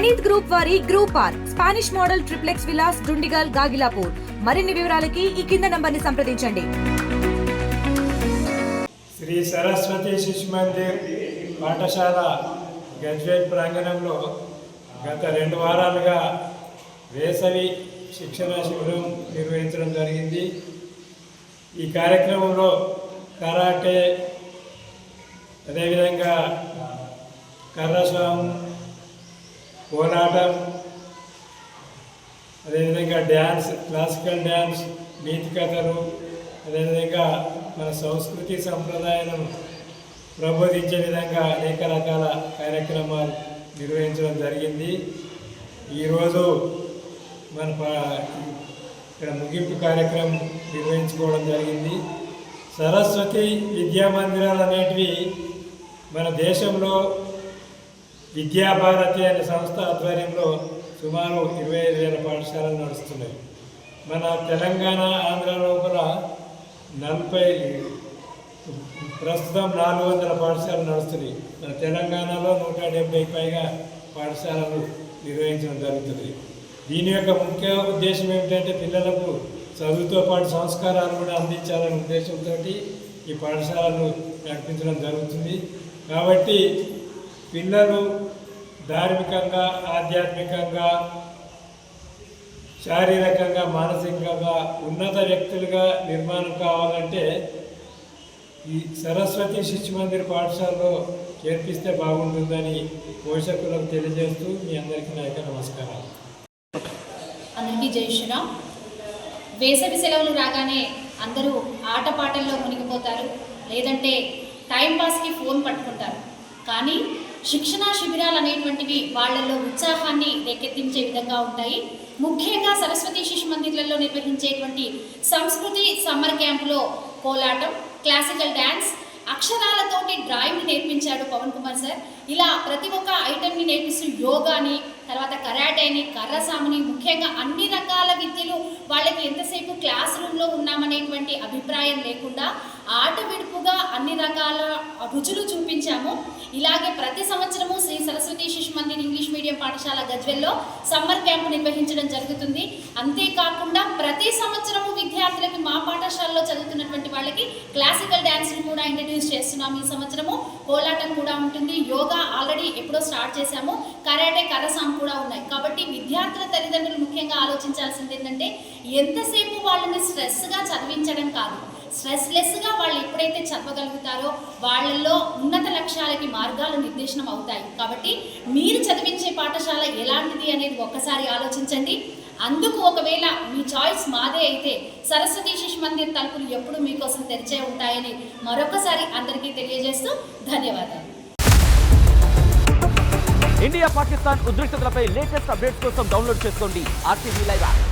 Praneeth group వారి group R Spanish model triplex villas Dundigal Gagillapur. మరిన్ని వివరాలకి ఈ కింద నంబర్ని సంప్రదించండి. శ్రీ సరస్వతి శిశు మందిర్ పాఠశాల గ్రాడ్యుయేట్ ప్రాంగణంలో గత రెండు వారాలుగా వేసవి శిక్షణ శిబిరం నిర్వహించడం జరిగింది. ఈ కార్యక్రమంలో కరాటే అదేవిధంగా కర్రస్వామి కోలాటం అదేవిధంగా డ్యాన్స్ క్లాసికల్ డ్యాన్స్ నీతి కథలు అదేవిధంగా మన సంస్కృతి సంప్రదాయాలను ప్రబోధించే విధంగా అనేక రకాల కార్యక్రమాలు నిర్వహించడం జరిగింది. ఈరోజు మన ఇక్కడ ముగింపు కార్యక్రమం నిర్వహించుకోవడం జరిగింది. సరస్వతి విద్యా మందిరాలు అనేటివి మన దేశంలో విద్యాభారతి అనే సంస్థ ఆధ్వర్యంలో సుమారు ఇరవై ఐదు వేల పాఠశాలలు నడుస్తున్నాయి. మన తెలంగాణ ఆంధ్రలో కూడా నలభై ప్రస్తుతం నాలుగు వందల పాఠశాలలు నడుస్తున్నాయి. మన తెలంగాణలో నూట డెబ్బై పైగా పాఠశాలలు నిర్వహించడం జరుగుతుంది. దీని యొక్క ముఖ్య ఉద్దేశం ఏమిటంటే పిల్లలకు చదువుతో పాటు సంస్కారాలు కూడా అందించాలనే ఉద్దేశంతో ఈ పాఠశాలను నడిపించడం జరుగుతుంది. కాబట్టి పిల్లలు ధార్మికంగా ఆధ్యాత్మికంగా శారీరకంగా మానసికంగా ఉన్నత వ్యక్తులుగా నిర్మాణం కావాలంటే ఈ సరస్వతి శిశు మందిర్ పాఠశాలలో చేర్పిస్తే బాగుంటుందని పోషకులకు తెలియజేస్తూ మీ అందరికీ నా యొక్క నమస్కారాలు. అందరికీ జై శ్రీరామ్. వేసవి సెలవులు రాగానే అందరూ ఆటపాటల్లో మునిగిపోతారు. లేదంటే టైంపాస్కి ఫోన్ పట్టుకుంటారు. కానీ శిక్షణా శిబిరాలు అనేటువంటివి వాళ్ళల్లో ఉత్సాహాన్ని రేకెత్తించే విధంగా ఉంటాయి. ముఖ్యంగా సరస్వతి శిశు మందిర్లలో నిర్వహించేటువంటి సంస్కృతి సమ్మర్ క్యాంపులో కోలాటం క్లాసికల్ డ్యాన్స్ అక్షరాలతోటి డ్రాయింగ్ నేర్పించాడు పవన్ కుమార్ సార్. ఇలా ప్రతి ఒక్క ఐటమ్ని నేర్పిస్తూ యోగాని తర్వాత కరాటేని కర్రసాముని ముఖ్యంగా అన్ని రకాల విద్యలు వాళ్ళకి ఎంతసేపు క్లాస్ రూమ్లో ఉన్నామనేటువంటి అభిప్రాయం లేకుండా ఆట విడుపుగా అన్ని రకాల రుచులు చూపించాము. ఇలాగే ప్రతి సంవత్సరము శ్రీ సరస్వతి శిశు మందిర్ ఇంగ్లీష్ మీడియం పాఠశాల గజ్వెల్లో సమ్మర్ క్యాంపు నిర్వహించడం జరుగుతుంది. అంతేకాకుండా ప్రతి సంవత్సరము విద్యార్థులకి మా పాఠశాలలో చదువుతున్నటువంటి వాళ్ళకి క్లాసికల్ డ్యాన్స్ని కూడా ఇంట్రడ్యూస్ చేస్తున్నాము ఈ సంవత్సరము. కోలాటం కూడా ఉంటుంది. యోగా ఆల్రెడీ ఎప్పుడో స్టార్ట్ చేశాము. కరాటే కరసాం కూడా ఉన్నాయి. కాబట్టి విద్యార్థుల తల్లిదండ్రులు ముఖ్యంగా ఆలోచించాల్సింది ఏంటంటే ఎంతసేపు వాళ్ళని స్ట్రెస్గా చదివించడం కాదు. స్ట్రెస్ లెస్గా వాళ్ళు ఎప్పుడైతే చదవగలుగుతారో వాళ్ళల్లో ఉన్నత లక్ష్యాలకి మార్గాలు నిర్దేశనం అవుతాయి. కాబట్టి మీరు చదివించే పాఠశాల ఎలాంటిది అనేది ఒక్కసారి ఆలోచించండి. అందుకు ఒకవేళ మీ చాయిస్ మాదే అయితే సరస్వతి శిశు మందిర్ తలుపులు ఎప్పుడు మీకోసం తెరిచే ఉంటాయని మరొకసారి అందరికీ తెలియజేస్తూ ధన్యవాదాలు. ఇండియా పాకిస్తాన్ ఉద్రిక్తతలపై లేటెస్ట్ అప్డేట్స్ కోసం డౌన్లోడ్ చేసుకోండి. RTV live app.